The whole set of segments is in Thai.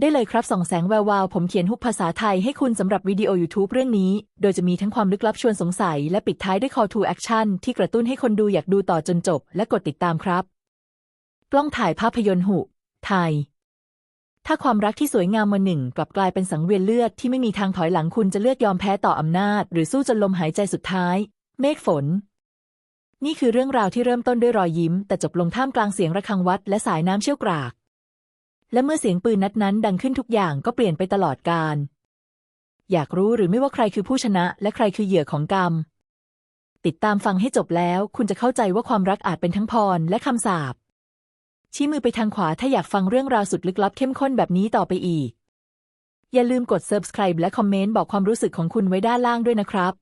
ได้เลยครับส่องแสงแวววาว ผมเขียนฮุกภาษาไทยให้คุณสำหรับวิดีโอ YouTube เรื่องนี้ โดยจะมีทั้งความลึกลับชวนสงสัย และปิดท้ายด้วย call to action ที่กระตุ้นให้คนดูอยากดูต่อจนจบ และกดติดตามครับ กล้องถ่ายภาพยนตร์หุ ไทย ถ้าความรักที่สวยงามวันหนึ่ง กลับกลายเป็นสังเวียนเลือดที่ไม่มีทางถอยหลังคุณจะเลือกยอมแพ้ต่ออำนาจ หรือสู้จนลมหายใจสุดท้าย เมฆฝนนี่คือเรื่องราวที่เริ่มต้นด้วยรอยยิ้ม แต่จบลงท่ามกลางเสียงระฆังวัดและสายน้ำเชี่ยวกราก และเมื่อเสียงปืนนัดนั้นดังขึ้นทุกอย่างก็เปลี่ยนไปตลอดกาลอยากรู้หรือไม่ว่าใครคือผู้ชนะและใครคือเหยื่อของกรรม ติดตามฟังให้จบแล้วคุณจะเข้าใจว่าความรักอาจเป็นทั้งพรและคำสาป ชี้มือไปทางขวาถ้าอยากฟังเรื่องราวสุดลึกลับเข้มข้นแบบนี้ต่อไปอีก อย่าลืมกด subscribe และคอมเมนต์บอกความรู้สึกของคุณไว้ด้านล่างด้วยนะครับ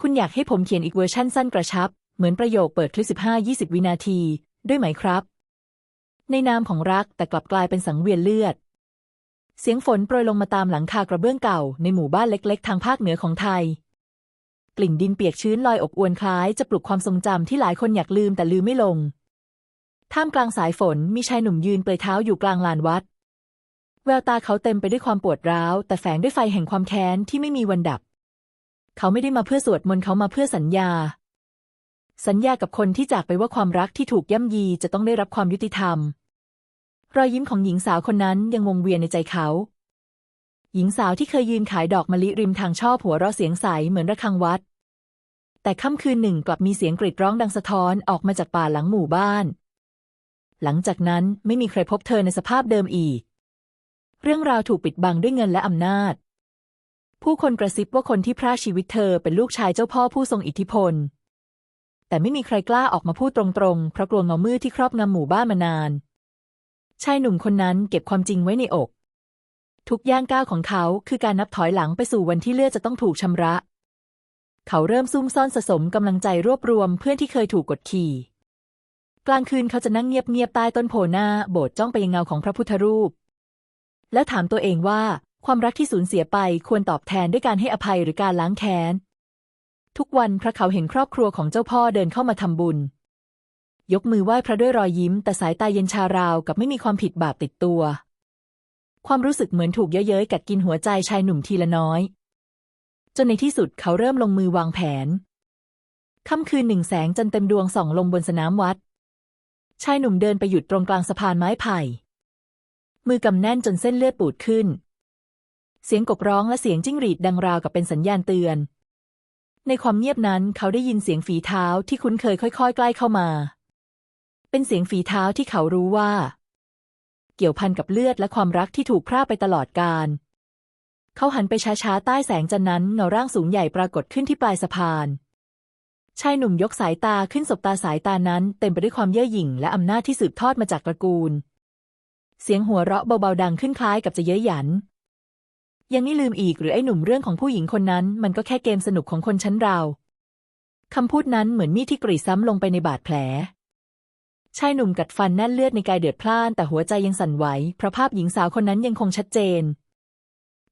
คุณอยากให้ผมเขียนอีกเวอร์ชั่นสั้นกระชับ เหมือนประโยคเปิดคลิป15-20 วินาที ด้วยไหมครับ ในนามของรักแต่กลับกลายเป็นสังเวียนเลือด เสียงฝนโปรยลงมาตามหลังคากระเบื้องเก่าในหมู่บ้านเล็ก ๆ ทางภาคเหนือของไทย กลิ่นดินเปียกชื้นลอยอบอวนคล้ายจะปลุกความทรงจำที่หลายคนอยากลืมแต่ลืมไม่ลง ท่ามกลางสายฝนมีชายหนุ่มยืนเปลือยเท้าอยู่กลางลานวัด แววตาเขาเต็มไปด้วยความปวดร้าว แต่แฝงด้วยไฟแห่งความแค้นที่ไม่มีวันดับ เขาไม่ได้มาเพื่อสวดมนต์เขามาเพื่อสัญญา สัญญากับคนที่จากไปว่าความรักที่ถูกย่ำยีจะต้องได้รับความยุติธรรม รอยยิ้มของหญิงสาวคนนั้นยังวงเวียนในใจเขา หญิงสาวที่เคยยืนขายดอกมะลิริมทางชอบหัวเราะเสียงใสเหมือนระฆังวัด แต่ค่ำคืนหนึ่งกลับมีเสียงกรีดร้องดังสะท้อนออกมาจากป่าหลังหมู่บ้าน หลังจากนั้นไม่มีใครพบเธอในสภาพเดิมอีก เรื่องราวถูกปิดบังด้วยเงินและอำนาจ ผู้คนกระซิบว่าคนที่พรากชีวิตเธอเป็นลูกชายเจ้าพ่อผู้ทรงอิทธิพล แต่ไม่มีใครกล้าออกมาพูดตรงๆ เพราะกลัวเงามืดที่ครอบงำหมู่บ้านมานาน ชายหนุ่มคนนั้นเก็บความจริงไว้ในอก ทุกย่างก้าวของเขาคือการนับถอยหลังไปสู่วันที่เลือดจะต้องถูกชำระ เขาเริ่มซุ่มซ่อนสะสมกำลังใจรวบรวมเพื่อนที่เคยถูกกดขี่กลางคืนเขาจะนั่งเงียบๆใต้ต้นโพหน้าโบสถ์จ้องไปยังเงาของพระพุทธรูป แล้วถามตัวเองว่าความรักที่สูญเสียไปควรตอบแทนด้วยการให้อภัยหรือการล้างแค้น ทุกวันพระเขาเห็นครอบครัวของเจ้าพ่อเดินเข้ามาทำบุญ ยกมือไหว้พระด้วยรอยยิ้ม แต่สายตาเย็นชาราวกับไม่มีความผิดบาปติดตัว ความรู้สึกเหมือนถูกเย้ยๆกัดกินหัวใจชายหนุ่มทีละน้อย จนในที่สุดเขาเริ่มลงมือวางแผนค่ำคืนหนึ่งแสงจันทร์เต็มดวงส่องลงบนสนามวัด ชายหนุ่มเดินไปหยุดตรงกลางสะพานไม้ไผ่ มือกำแน่นจนเส้นเลือดปูดขึ้น เสียงกบร้องและเสียงจิ้งหรีดดังราวกับเป็นสัญญาณเตือน ในความเงียบนั้นเขาได้ยินเสียงฝีเท้าที่คุ้นเคยค่อย ๆ ใกล้เข้ามา เป็นเสียงฝีเท้าที่เขารู้ว่า เกี่ยวพันกับเลือดและความรักที่ถูกพร่าไปตลอดกาลเขาหันไปช้าๆใต้แสงจันนั้นเงาร่างสูงใหญ่ปรากฏขึ้นที่ปลายสะพานชายหนุ่มยกสายตาขึ้นสบตาสายตานั้นเต็มไปด้วยความเย่อหยิ่งและอำนาจที่สืบทอดมาจากตระกูล เสียงหัวเราะเบาๆดังขึ้นคล้ายกับจะเย้ยหยัน ยังไม่ลืมอีกหรือไอ้หนุ่มเรื่องของผู้หญิงคนนั้น มันก็แค่เกมสนุกของคนชั้นเราคำพูดนั้นเหมือนมีดที่กรีดซ้ำลงไปในบาดแผล ชายหนุ่มกัดฟันแน่นเลือดในกายเดือดพล่าน แต่หัวใจยังสั่นไหวเพราะภาพหญิงสาวคนนั้นยังคงชัดเจน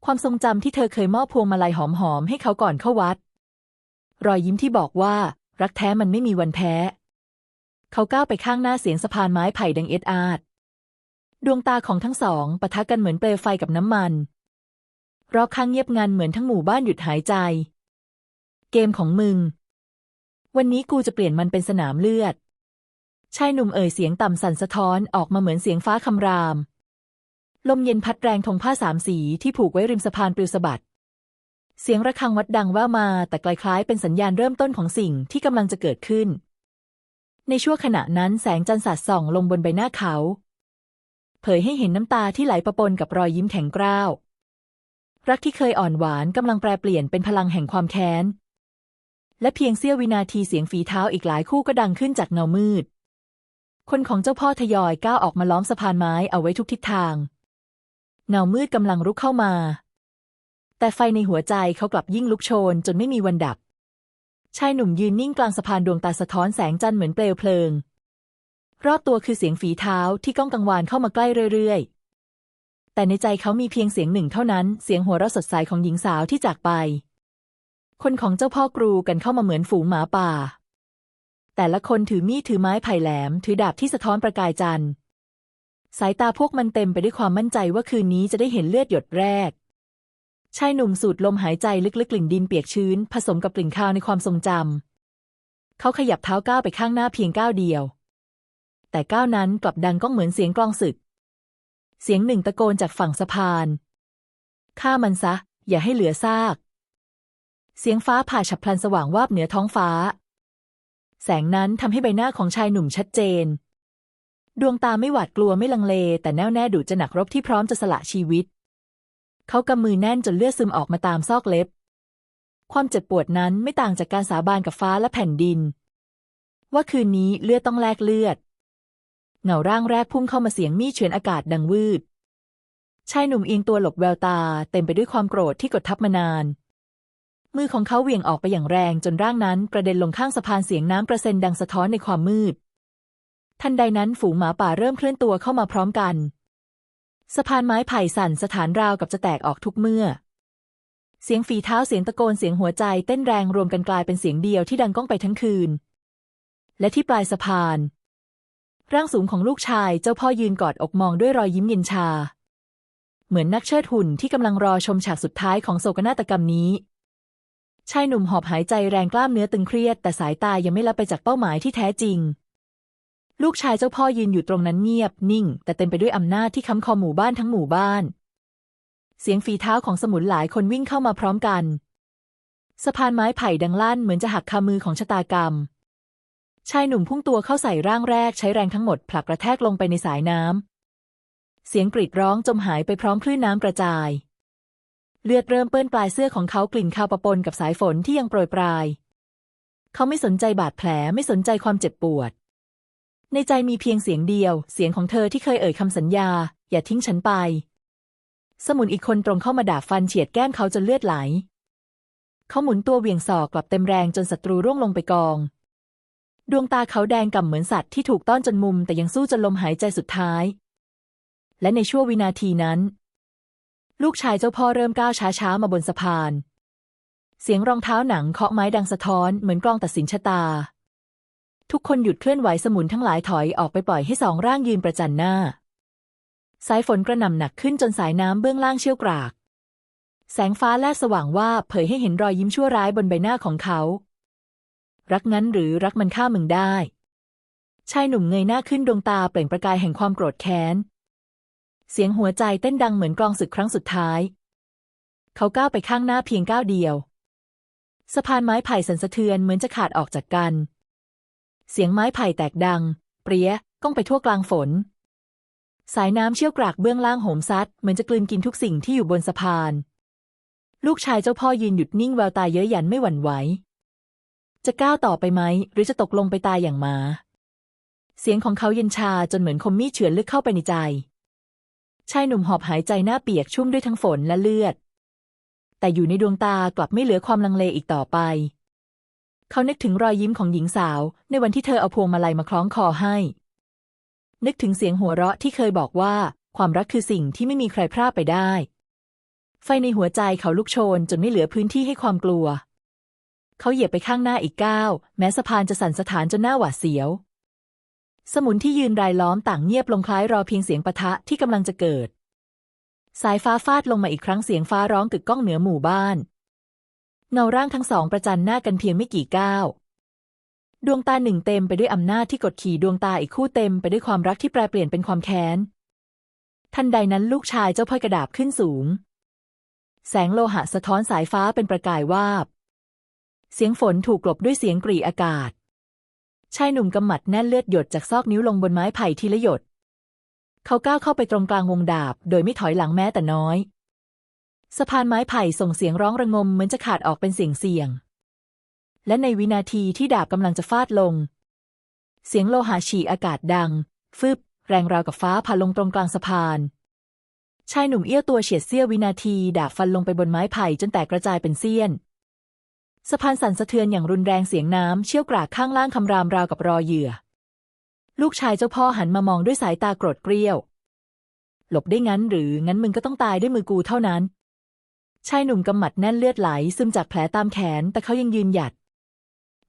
ความทรงจำที่เธอเคยมอบพวงมาลัยหอมๆให้เขาก่อนเข้าวัด รอยยิ้มที่บอกว่า รักแท้มันไม่มีวันแพ้ เขาก้าวไปข้างหน้าเสียงสะพานไม้ไผ่ดังเอ็ดอาดดวงตาของทั้งสองปะทะกันเหมือนเปลวไฟกับน้ำมัน รอบข้างเงียบงันเหมือนทั้งหมู่บ้านหยุดหายใจ เกมของมึง วันนี้กูจะเปลี่ยนมันเป็นสนามเลือด ชายหนุ่มเอ่ยเสียงต่ำสั่นสะท้อนออกมาเหมือนเสียงฟ้าคำราม ลมเย็นพัดแรงธงผ้าสามสีที่ผูกไว้ริมสะพานปลิวสะบัด เสียงระฆังวัดดังแว่วมาแต่ไกลคล้ายเป็นสัญญาณเริ่มต้นของสิ่งที่กำลังจะเกิดขึ้น ในช่วงขณะนั้นแสงจันทร์สาดส่องลงบนใบหน้าเขา เผยให้เห็นน้ำตาที่ไหลประปนกับรอยยิ้มแข็งกร้าว รักที่เคยอ่อนหวานกำลังแปรเปลี่ยนเป็นพลังแห่งความแค้น และเพียงเสี้ยววินาทีเสียงฝีเท้าอีกหลายคู่ก็ดังขึ้นจากเงามืด คนของเจ้าพ่อทยอยก้าวออกมาล้อมสะพานไม้เอาไว้ทุกทิศทาง เงามืดกำลังรุกเข้ามา แต่ไฟในหัวใจเขากลับยิ่งลุกโชนจนไม่มีวันดับ ชายหนุ่มยืนนิ่งกลางสะพานดวงตาสะท้อนแสงจันทร์เหมือนเปลวเพลิง รอบตัวคือเสียงฝีเท้าที่ก้องกังวานเข้ามาใกล้เรื่อยๆ แต่ในใจเขามีเพียงเสียงหนึ่งเท่านั้น เสียงหัวเราะสดใสของหญิงสาวที่จากไป คนของเจ้าพ่อกรูกันเข้ามาเหมือนฝูงหมาป่า แต่ละคนถือมีดถือไม้ไผ่แหลม ถือดาบที่สะท้อนประกายจันทร์ สายตาพวกมันเต็มไปด้วยความมั่นใจว่าคืนนี้จะได้เห็นเลือดหยดแรก ชายหนุ่มสูดลมหายใจลึกๆกลิ่นดินเปียกชื้น ผสมกับกลิ่นคาวในความทรงจำ เขาขยับเท้าก้าวไปข้างหน้าเพียงก้าวเดียว แต่ก้าวนั้นกลับดังก้องเหมือนเสียงกลองศึก เสียงหนึ่งตะโกนจากฝั่งสะพานฆ่ามันซะ อย่าให้เหลือซาก เสียงฟ้าผ่าฉับพลันสว่างวาบเหนือท้องฟ้า แสงนั้นทำให้ใบหน้าของชายหนุ่มชัดเจน ดวงตาไม่หวาดกลัวไม่ลังเล แต่แน่วแน่ดุจะหนักรบที่พร้อมจะสละชีวิต เขากำมือแน่นจนเลือดซึมออกมาตามซอกเล็บ ความเจ็บปวดนั้นไม่ต่างจากการสาบานกับฟ้าและแผ่นดิน ว่าคืนนี้เลือดต้องแลกเลือด เงาร่างแรกพุ่งเข้ามาเสียงมีดเฉือนอากาศดังวืด ชายหนุ่มเอียงตัวหลบแววตา เต็มไปด้วยความโกรธที่กดทับมานาน มือของเขาเหวี่ยงออกไปอย่างแรงจนร่างนั้นกระเด็นลงข้างสะพานเสียงน้ำกระเซ็นดังสะท้อนในความมืด ทันใดนั้นฝูงหมาป่าเริ่มเคลื่อนตัวเข้ามาพร้อมกัน สะพานไม้ไผ่สั่นสถานราวกับจะแตกออกทุกเมื่อ เสียงฝีเท้าเสียงตะโกนเสียงหัวใจเต้นแรงรวมกันกลายเป็นเสียงเดียวที่ดังก้องไปทั้งคืน และที่ปลายสะพาน ร่างสูงของลูกชายเจ้าพ่อยืนกอดอกมองด้วยรอยยิ้มเย็นชา เหมือนนักเชิดหุ่นที่กำลังรอชมฉากสุดท้ายของโศกนาฏกรรมนี้ ชายหนุ่มหอบหายใจแรงกล้ามเนื้อตึงเครียด แต่สายตายังไม่ละไปจากเป้าหมายที่แท้จริง ลูกชายเจ้าพ่อยืนอยู่ตรงนั้นเงียบ นิ่ง แต่เต็มไปด้วยอำนาจที่ค้ำคอหมู่บ้านทั้งหมู่บ้าน เสียงฝีเท้าของสมุนหลายคนวิ่งเข้ามาพร้อมกัน สะพานไม้ไผ่ดังลั่นเหมือนจะหักคามือของชะตากรรม ชายหนุ่มพุ่งตัวเข้าใส่ร่างแรกใช้แรงทั้งหมดผลักกระแทกลงไปในสายน้ำ เสียงกรีดร้องจมหายไปพร้อมคลื่นน้ำกระจาย เลือดเริ่มเปื้อนปลายเสื้อของเขากลิ่นคาวปะปนกับสายฝนที่ยังโปรยปลาย เขาไม่สนใจบาดแผลไม่สนใจความเจ็บปวด ในใจมีเพียงเสียงเดียว เสียงของเธอที่เคยเอ่ยคำสัญญา อย่าทิ้งฉันไป สมุนอีกคนตรงเข้ามาด่าฟันเฉียดแก้มเขาจนเลือดไหล เขาหมุนตัวเวียงศอกกลับเต็มแรงจนศัตรูร่วงลงไปกอง ดวงตาเขาแดงก่ำเหมือนสัตว์ที่ถูกต้อนจนมุมแต่ยังสู้จนลมหายใจสุดท้าย และในชั่ววินาทีนั้น ลูกชายเจ้าพ่อเริ่มก้าวช้าๆมาบนสะพาน เสียงรองเท้าหนังเคาะไม้ดังสะท้อนเหมือนกลองตัดสินชะตา ทุกคนหยุดเคลื่อนไหวสมุนทั้งหลายถอยออกไปปล่อยให้สองร่างยืนประจันหน้า สายฝนกระหน่ำหนักขึ้นจนสายน้ำเบื้องล่างเชี่ยวกราก แสงฟ้าแลบสว่างว่าเผยให้เห็นรอยยิ้มชั่วร้ายบนใบหน้าของเขา รักงั้นหรือรักมันฆ่ามึงได้ ชายหนุ่มเงยหน้าขึ้นดวงตาเปล่งประกายแห่งความโกรธแค้น เสียงหัวใจเต้นดังเหมือนกลองศึกครั้งสุดท้าย เขาก้าวไปข้างหน้าเพียงก้าวเดียว สะพานไม้ไผ่สั่นสะเทือนเหมือนจะขาดออกจากกัน เสียงไม้ไผ่แตกดัง เปรี้ยก้องไปทั่วกลางฝน สายน้ำเชี่ยวกรากเบื้องล่างโหมซัดเหมือนจะกลืนกินทุกสิ่งที่อยู่บนสะพานลูกชายเจ้าพ่อยืนหยุดนิ่งแววตาเย้ยหยันไม่หวั่นไหว จะก้าวต่อไปไหม หรือจะตกลงไปตายอย่างหมา เสียงของเขาเย็นชาจนเหมือนคมมีดเฉือนลึกเข้าไปในใจ ชายหนุ่มหอบหายใจหน้าเปียกชุ่มด้วยทั้งฝนและเลือด แต่อยู่ในดวงตากลับไม่เหลือความลังเลอีกต่อไป เขานึกถึงรอยยิ้มของหญิงสาว ในวันที่เธอเอาพวงมาลัยมาคล้องคอให้ นึกถึงเสียงหัวเราะที่เคยบอกว่า ความรักคือสิ่งที่ไม่มีใครพลาดไปได้ ไฟในหัวใจเขาลุกโชนจนไม่เหลือพื้นที่ให้ความกลัว เขาเหยียบไปข้างหน้าอีกก้าวแม้สะพานจะสั่นสถานจนหน้าหวาดเสียว สมุนที่ยืนรายล้อมต่างเงียบลงคล้ายรอเพียงเสียงปะทะที่กำลังจะเกิด สายฟ้าฟาดลงมาอีกครั้งเสียงฟ้าร้องกึกก้องเหนือหมู่บ้าน เงาร่างทั้งสองประจันหน้ากันเพียงไม่กี่ก้าวดวงตาหนึ่งเต็มไปด้วยอำนาจที่กดขี่ดวงตาอีกคู่เต็มไปด้วยความรักที่แปรเปลี่ยนเป็นความแค้น ทันใดนั้นลูกชายเจ้าพ่อยกระดาบขึ้นสูง แสงโลหะสะท้อนสายฟ้าเป็นประกายวาบ เสียงฝนถูกกลบด้วยเสียงกรีอากาศ ชายหนุ่มกำหมัดแน่นเลือดหยดจากซอกนิ้วลงบนไม้ไผ่ทีละหยด เขาก้าวเข้าไปตรงกลางวงดาบ โดยไม่ถอยหลังแม้แต่น้อย สะพานไม้ไผ่ส่งเสียงร้องระงมเหมือนจะขาดออกเป็นเสียงเสียง และในวินาทีที่ดาบกำลังจะฟาดลง เสียงโลหะฉีกอากาศดัง ฟึบ แรงราวกับฟ้าผ่าลงตรงกลางสะพานชายหนุ่มเอี้ยวตัวเฉียดเสี้ยววินาทีดาบฟันลงไปบนไม้ไผ่จนแตกกระจายเป็นเสี้ยน สะพานสั่นสะเทือนอย่างรุนแรงเสียงน้ำเชี่ยวกรากข้างล่างคำรามราวกับรอเหยื่อ ลูกชายเจ้าพ่อหันมามองด้วยสายตาโกรธเกรี้ยว หลบได้งั้นหรืองั้นมึงก็ต้องตายด้วยมือกูเท่านั้น ชายหนุ่มกำหมัดแน่นเลือดไหลซึมจากแผลตามแขน แต่เขายังยืนหยัด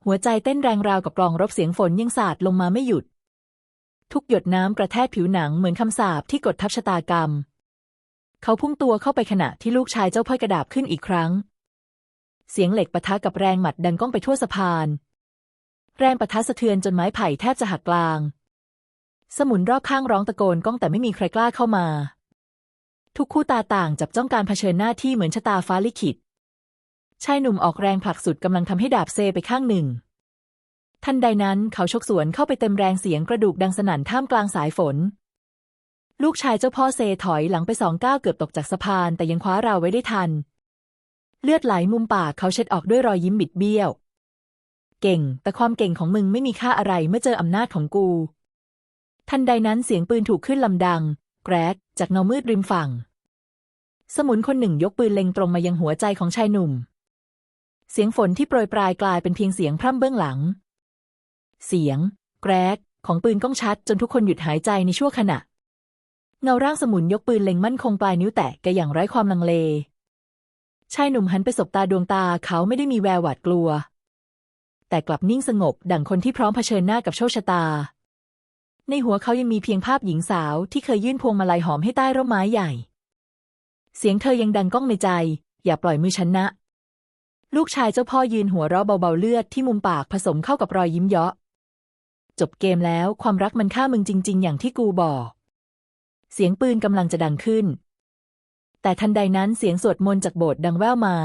หัวใจเต้นแรงราวกับกลองรบเสียงฝนยังสาดลงมาไม่หยุด ทุกหยดน้ำกระแทกผิวหนังเหมือนคำสาปที่กดทับชะตากรรม เขาพุ่งตัวเข้าไปขณะที่ลูกชายเจ้าพ่อยกระดาบขึ้นอีกครั้ง เสียงเหล็กปะทะกับแรงหมัดดังก้องไปทั่วสะพาน แรงปะทะสะเทือนจนไม้ไผ่แทบจะหักกลาง สมุนรอบข้างร้องตะโกนก้องแต่ไม่มีใครกล้าเข้ามา ทุกคู่ตาต่างจับจ้องการเผชิญหน้าที่เหมือนชะตาฟ้าลิขิตชายหนุ่มออกแรงผลักสุดกำลังทำให้ดาบเซไปข้างหนึ่ง ทันใดนั้นเขาชกสวนเข้าไปเต็มแรงเสียงกระดูกดังสนั่นท่ามกลางสายฝน ลูกชายเจ้าพ่อเซถอยหลังไปสองก้าวเกือบตกจากสะพาน แต่ยังคว้าราวไว้ได้ทัน เลือดไหลมุมปากเขาเช็ดออกด้วยรอยยิ้มบิดเบี้ยว เก่ง แต่ความเก่งของมึงไม่มีค่าอะไรเมื่อเจออำนาจของกู ทันใดนั้นเสียงปืนถูกขึ้นลำดัง แกรกจากเงามืดริมฝั่ง สมุนคนหนึ่งยกปืนเล็งตรงมายังหัวใจของชายหนุ่ม เสียงฝนที่โปรยปลายกลายเป็นเพียงเสียงพร่ำเบื้องหลัง เสียง แกรกของปืนก้องชัดจนทุกคนหยุดหายใจในชั่วขณะ เงาร่างสมุนยกปืนเล็งมั่นคงปลายนิ้วแตะกอย่างไร้ความลังเล ชายหนุ่มหันไปสบตาดวงตาเขาไม่ได้มีแววหวาดกลัว แต่กลับนิ่งสงบ ดั่งคนที่พร้อมเผชิญหน้ากับโชคชะตา ในหัวเขายังมีเพียงภาพหญิงสาวที่เคยยื่นพวงมาลัยหอมให้ใต้ร่มไม้ใหญ่ เสียงเธอยังดังก้องในใจ อย่าปล่อยมือฉันนะ ลูกชายเจ้าพ่อยืนหัวเราะเบาๆเลือดที่มุมปากผสมเข้ากับรอยยิ้มเยาะ จบเกมแล้วความรักมันฆ่ามึงจริง ๆ อย่างที่กูบอก เสียงปืนกำลังจะดังขึ้น แต่ทันใดนั้นเสียงสวดมนต์จากโบสถ์ดังแว่วมา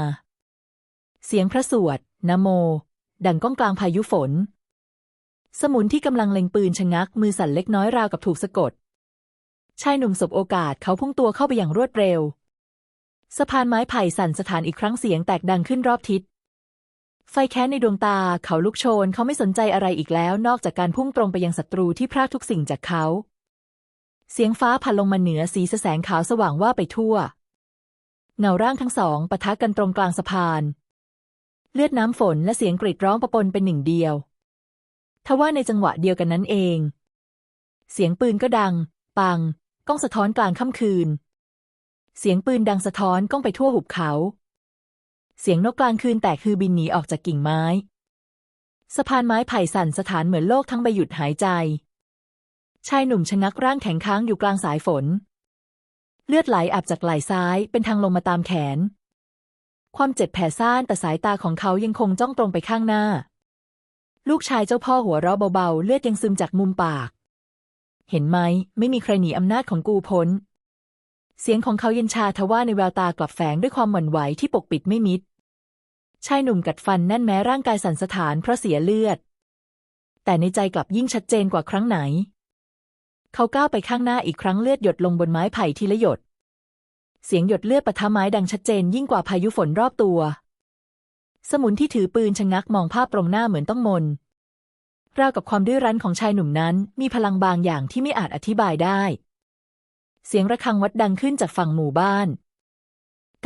เสียงพระสวดนะโม ดังก้องกลางพายุฝน สมุนที่กำลังเล็งปืนชะงักมือสั่นเล็กน้อยราวกับถูกสะกด ชายหนุ่มสบโอกาสเขาพุ่งตัวเข้าไปอย่างรวดเร็ว สะพานไม้ไผ่สั่นสถานอีกครั้งเสียงแตกดังขึ้นรอบทิศ ไฟแค้นในดวงตาเขาลุกโชนเขาไม่สนใจอะไรอีกแล้วนอกจากการพุ่งตรงไปยังศัตรูที่พรากทุกสิ่งจากเขา เสียงฟ้าผ่านลงมาเหนือสีแสงขาวสว่างว่าไปทั่ว เงาร่างทั้งสองปะทะกันตรงกลางสะพาน เลือดน้ำฝนและเสียงกรีดร้องประปนเป็นหนึ่งเดียว ทว่าในจังหวะเดียวกันนั้นเอง เสียงปืนก็ดัง ปัง ก้องสะท้อนกลางค่ำคืน เสียงปืนดังสะท้อนก้องไปทั่วหุบเขา เสียงนกกลางคืนแตกคือบินหนีออกจากกิ่งไม้ สะพานไม้ไผ่สั่นสถานเหมือนโลกทั้งใบหยุดหายใจ ชายหนุ่มชะงักร่างแข็งค้างอยู่กลางสายฝน เลือดไหลอาบจากไหล่ซ้ายเป็นทางลงมาตามแขน ความเจ็บแผลซ่านแต่สายตาของเขายังคงจ้องตรงไปข้างหน้า ลูกชายเจ้าพ่อหัวเราะเบาๆ เลือดยังซึมจากมุมปาก เห็นไหมไม่มีใครหนีอำนาจของกูพ้น เสียงของเขาเย็นชาทว่าในแววตากลับแฝงด้วยความหวั่นไหวที่ปกปิดไม่มิด ชายหนุ่มกัดฟันแน่นแม้ร่างกายสั่นสะท้านเพราะเสียเลือด แต่ในใจกลับยิ่งชัดเจนกว่าครั้งไหน เขาก้าวไปข้างหน้าอีกครั้งเลือดหยดลงบนไม้ไผ่ทีละหยด เสียงหยดเลือดปะทะไม้ดังชัดเจนยิ่งกว่าพายุฝนรอบตัว สมุนที่ถือปืนชะงักมองภาพตรงหน้าเหมือนต้องมนราวกับความดื้อรั้นของชายหนุ่มนั้น มีพลังบางอย่างที่ไม่อาจอธิบายได้ เสียงระฆังวัดดังขึ้นจากฝั่งหมู่บ้าน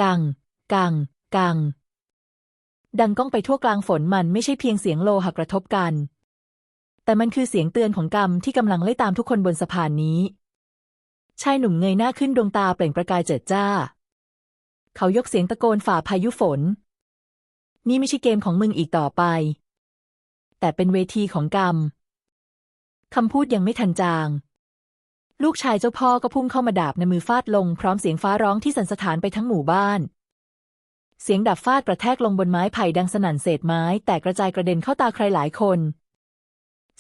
กัง กัง กัง ดังก้องไปทั่วกลางฝนมันไม่ใช่เพียงเสียงโลหะกระทบกัน แต่มันคือเสียงเตือนของกรรมที่กำลังไล่ตามทุกคนบนสะพานนี้ชายหนุ่มเงยหน้าขึ้นดวงตาเปล่งประกายเจิดจ้า เขายกเสียงตะโกนฝ่าพายุฝน นี่ไม่ใช่เกมของมึงอีกต่อไป แต่เป็นเวทีของกรรมคำพูดยังไม่ทันจาง ลูกชายเจ้าพ่อก็พุ่งเข้ามาดาบในมือฟาดลง พร้อมเสียงฟ้าร้องที่สั่นสะท้านไปทั้งหมู่บ้าน เสียงดาบฟาดกระแทกลงบนไม้ไผ่ดังสนั่นเศษไม้ แตกกระจายกระเด็นเข้าตาใครหลายคน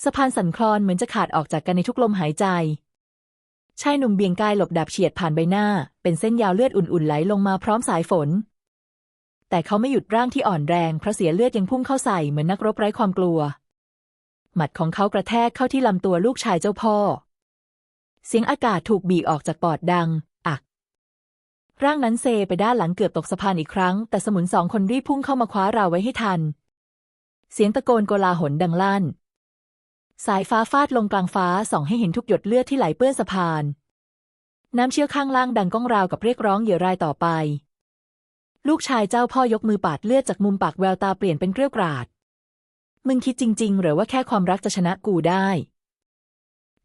สะพานสั่นคลอนเหมือนจะขาดออกจากกันในทุกลมหายใจ ชายหนุ่มเบี่ยงกายหลบดาบเฉียดผ่านใบหน้า เป็นเส้นยาวเลือดอุ่นๆไหลลงมาพร้อมสายฝน แต่เขาไม่หยุดร่างที่อ่อนแรงเพราะเสียเลือดยังพุ่งเข้าใส่เหมือนนักรบไร้ความกลัว หมัดของเขากระแทกเข้าที่ลำตัวลูกชายเจ้าพ่อ เสียงอากาศถูกบีบออกจากปอดดังอักร่างนั้นเซไปด้านหลังเกือบตกสะพานอีกครั้ง แต่สมุนสองคนรีบพุ่งเข้ามาคว้าราวไว้ให้ทัน เสียงตะโกนโกลาหลดังลั่น สายฟ้าฟาดลงกลางฟ้าส่องให้เห็นทุกหยดเลือดที่ไหลเปื้อนสะพาน น้ำเชี่ยวข้างล่างดังก้องราวกับเรียกร้องเหยื่อรายต่อไป ลูกชายเจ้าพ่อยกมือปาดเลือดจากมุมปากแววตาเปลี่ยนเป็นเกรี้ยวกราด มึงคิดจริง ๆ หรือว่าแค่ความรักจะชนะกูได้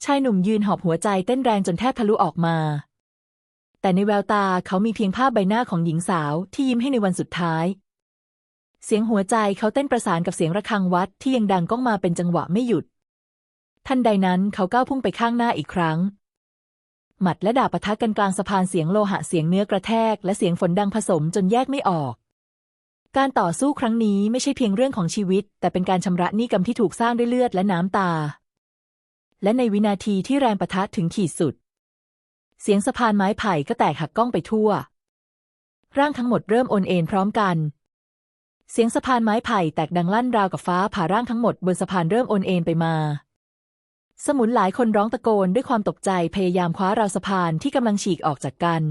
ชายหนุ่มยืนหอบหัวใจเต้นแรงจนแทบทะลุออกมา แต่ในแววตาเขามีเพียงภาพใบหน้าของหญิงสาวที่ยิ้มให้ในวันสุดท้าย เสียงหัวใจเขาเต้นประสานกับเสียงระฆังวัดที่ยังดังก้องมาเป็นจังหวะไม่หยุด ทันใดนั้นเขาก้าวพุ่งไปข้างหน้าอีกครั้ง หมัดและดาบปะทะกันกลางสะพานเสียงโลหะเสียงเนื้อกระแทก และเสียงฝนดังผสมจนแยกไม่ออก การต่อสู้ครั้งนี้ไม่ใช่เพียงเรื่องของชีวิต แต่เป็นการชำระหนี้กรรมที่ถูกสร้างด้วยเลือดและน้ำตา และในวินาทีที่แรงปะทะถึงขีดสุด เสียงสะพานไม้ไผ่ก็แตกหักก้องไปทั่ว ร่างทั้งหมดเริ่มโอนเอ็นพร้อมกันเสียงสะพานไม้ไผ่แตกดังลั่นราวกับฟ้าผ่าร่างทั้งหมดบนสะพานเริ่มโอนเอ็นไปมา สมุนหลายคนร้องตะโกนด้วยความตกใจพยายามคว้าราวสะพานที่กำลังฉีกออกจากกัน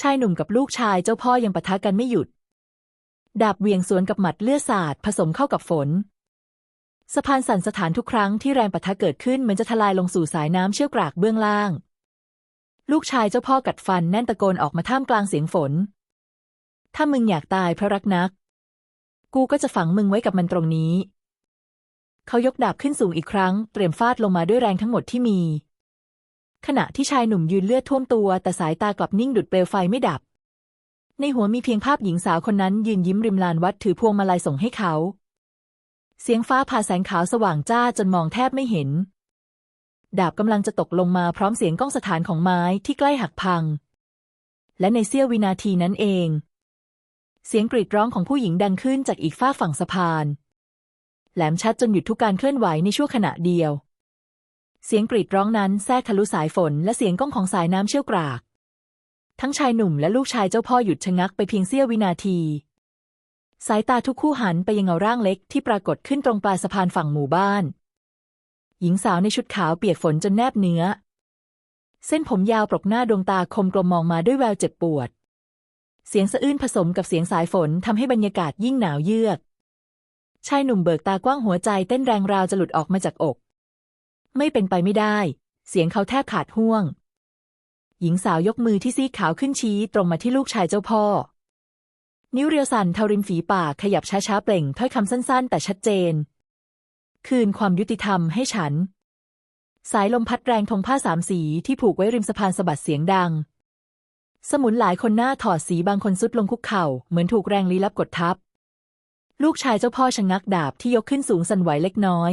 ชายหนุ่มกับลูกชายเจ้าพ่อยังปะทะกันไม่หยุด ดาบเวียงสวนกับหมัดเลือดสาดผสมเข้ากับฝน สะพานสั่นสถานทุกครั้งที่แรงปะทะเกิดขึ้นเหมือนจะทลายลงสู่สายน้ำเชี่ยวกรากเบื้องล่าง ลูกชายเจ้าพ่อกัดฟันแน่นตะโกนออกมาท่ามกลางเสียงฝน ถ้ามึงอยากตายเพราะรักนัก กูก็จะฝังมึงไว้กับมันตรงนี้ เขายกดาบขึ้นสูงอีกครั้ง เตรียมฟาดลงมาด้วยแรงทั้งหมดที่มี ขณะที่ชายหนุ่มยืนเลือดท่วมตัว แต่สายตากลับนิ่งดุดเปลวไฟไม่ดับ ในหัวมีเพียงภาพหญิงสาวคนนั้นยืนยิ้มริมลานวัดถือพวงมาลัยส่งให้เขา เสียงฟ้าผ่าแสงขาวสว่างจ้าจนมองแทบไม่เห็น ดาบกำลังจะตกลงมาพร้อมเสียงก้องสถานของไม้ที่ใกล้หักพัง และในเสี้ยววินาทีนั้นเอง เสียงกรีดร้องของผู้หญิงดังขึ้นจากอีกฝ้าฝั่งสะพาน แหลมชัดจนหยุดทุกการเคลื่อนไหวในชั่วขณะเดียว เสียงกรีดร้องนั้นแทรกทะลุสายฝนและเสียงก้องของสายน้ำเชี่ยวกราก ทั้งชายหนุ่มและลูกชายเจ้าพ่อหยุดชะงักไปเพียงเสี้ยววินาที สายตาทุกคู่หันไปยังเงาร่างเล็กที่ปรากฏขึ้นตรงปลายสะพานฝั่งหมู่บ้าน หญิงสาวในชุดขาวเปียกฝนจนแนบเนื้อ เส้นผมยาวปรกหน้าดวงตาคมกลมมองมาด้วยแววเจ็บปวดเสียงสะอื้นผสมกับเสียงสายฝนทำให้บรรยากาศยิ่งหนาวเยือก ชายหนุ่มเบิกตากว้างหัวใจเต้นแรงราวจะหลุดออกมาจากอก ไม่เป็นไปไม่ได้ เสียงเขาแทบขาดห่วง หญิงสาวยกมือที่ซีดขาวขึ้นชี้ตรงมาที่ลูกชายเจ้าพ่อ นิ้วเรียวสั่นเทาริมฝีปากขยับช้าๆเปล่งถ้อยคำสั้นๆ แต่ชัดเจน คืนความยุติธรรมให้ฉัน สายลมพัดแรงธงผ้าสามสีที่ผูกไว้ริมสะพานสะบัดเสียงดัง สมุนหลายคนหน้าถอดสีบางคนสุดลงคุกเข่าเหมือนถูกแรงลี้ลับกดทับ ลูกชายเจ้าพ่อชะงักดาบที่ยกขึ้นสูงสั่นไหวเล็กน้อย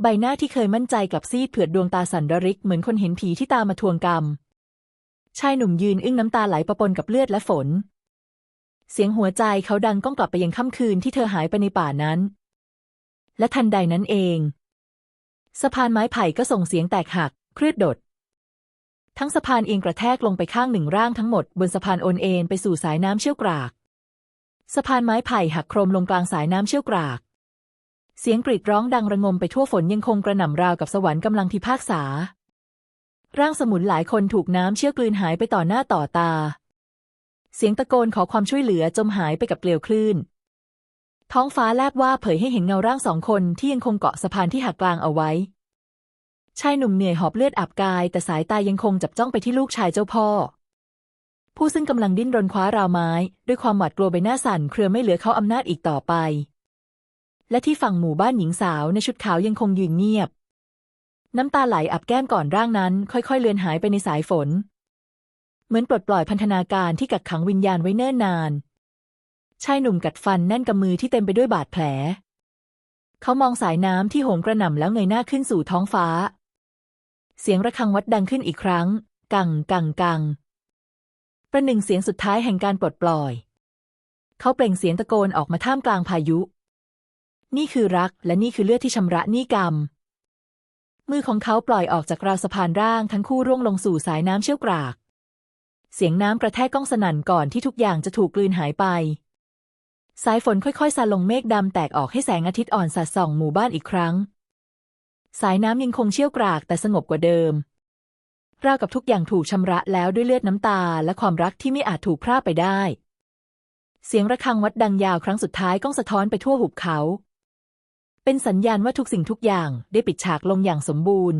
ใบหน้าที่เคยมั่นใจกลับซีดเผือดดวงตาสั่นระริกเหมือนคนเห็นผีที่ตามมาทวงกรรม ชายหนุ่มยืนอึ้งน้ำตาไหลประปนกับเลือดและฝน เสียงหัวใจเขาดังก้องกลับไปยังค่ำคืนที่เธอหายไปในป่านั้น และทันใดนั้นเอง สะพานไม้ไผ่ก็ส่งเสียงแตกหัก คลืดดดทั้งสะพานเอียงกระแทกลงไปข้างหนึ่งร่างทั้งหมดบนสะพานโอนเอ็นไปสู่สายน้ำเชี่ยวกราก สะพานไม้ไผ่หักโครมลงกลางสายน้ำเชี่ยวกราก เสียงกรีดร้องดังระงมไปทั่วฝนยังคงกระหน่ำราวกับสวรรค์กำลังพิพากษา ร่างสมุนหลายคนถูกน้ำเชี่ยวกลืนหายไปต่อหน้าต่อตา เสียงตะโกนขอความช่วยเหลือจมหายไปกับเกลียวคลื่น ท้องฟ้าแลบว่าเผยให้เห็นเงาร่างสองคนที่ยังคงเกาะสะพานที่หักกลางเอาไว้ ชายหนุ่มเหนื่อยหอบเลือดอาบกาย แต่สายตายังคงจับจ้องไปที่ลูกชายเจ้าพ่อ ผู้ซึ่งกำลังดิ้นรนคว้าราวไม้ ด้วยความหวาดกลัวใบหน้าสั่นเครือไม่เหลือเขาอำนาจอีกต่อไป และที่ฝั่งหมู่บ้านหญิงสาวในชุดขาวยังคงยืนเงียบ น้ำตาไหลอับแก้มก่อนร่างนั้น ค่อยๆ เลือนหายไปในสายฝน เหมือนปลดปล่อยพันธนาการที่กักขังวิญญาณไว้เนิ่นนานชายหนุ่มกัดฟันแน่นกำมือที่เต็มไปด้วยบาดแผล เขามองสายน้ำที่โหมกระหน่ำแล้วเงยหน้าขึ้นสู่ท้องฟ้า เสียงระฆังวัดดังขึ้นอีกครั้ง กังกังกัง ประหนึ่งเสียงสุดท้ายแห่งการปลดปล่อย เขาเปล่งเสียงตะโกนออกมาท่ามกลางพายุ นี่คือรักและนี่คือเลือดที่ชำระหนี้กรรม มือของเขาปล่อยออกจากราวสะพานร่างทั้งคู่ร่วงลงสู่สายน้ำเชี่ยวกราก เสียงน้ำกระแทกก้องสนั่นก่อนที่ทุกอย่างจะถูกกลืนหายไป สายฝนค่อยๆซาลงเมฆดำแตกออกให้แสงอาทิตย์อ่อนสาดส่องหมู่บ้านอีกครั้ง สายน้ำยังคงเชี่ยวกรากแต่สงบกว่าเดิม ราวกับทุกอย่างถูกชำระแล้วด้วยเลือดน้ำตา และความรักที่ไม่อาจถูกพรากไปได้ เสียงระฆังวัดดังยาวครั้งสุดท้ายก้องสะท้อนไปทั่วหุบเขา เป็นสัญญาณว่าทุกสิ่งทุกอย่างได้ปิดฉากลงอย่างสมบูรณ์